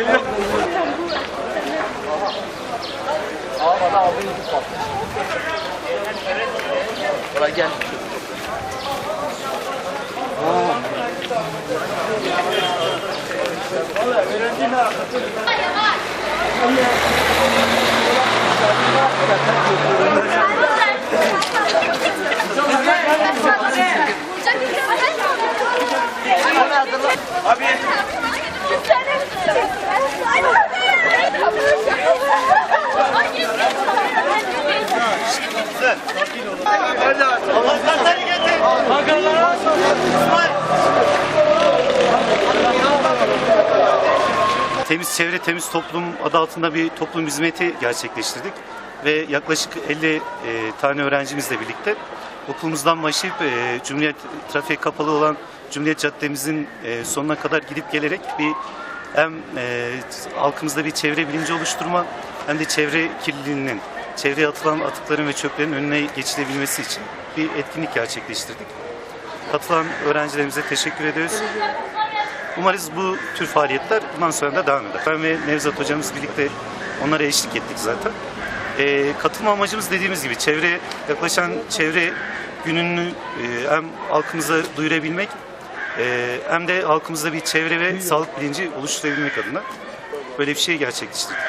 geliyor. Aha. Bana aldın yutmuş bak. Bana gel. Valla öğrenci ne yaptı? Abi Temiz Çevre Temiz Toplum adı altında bir toplum hizmeti gerçekleştirdik. Ve yaklaşık 50 e, tane öğrencimizle birlikte okulumuzdan başlayıp e, Cumhuriyet trafiğe kapalı olan Cumhuriyet Caddemizin e, sonuna kadar gidip gelerek bir hem e, halkımızda bir çevre bilinci oluşturma hem de çevre kirliliğinin, çevreye atılan atıkların ve çöplerin önüne geçilebilmesi için bir etkinlik gerçekleştirdik. Katılan öğrencilerimize teşekkür ediyoruz. Umarız bu tür faaliyetler bundan sonra da devam eder. Ben ve Nevzat hocamız birlikte onlara eşlik ettik zaten. Ee, katılma amacımız dediğimiz gibi çevre yaklaşan çevre gününü e, hem halkımıza duyurabilmek e, hem de halkımızda bir çevre ve sağlık bilinci oluşturabilmek adına böyle bir şey gerçekleştirdik.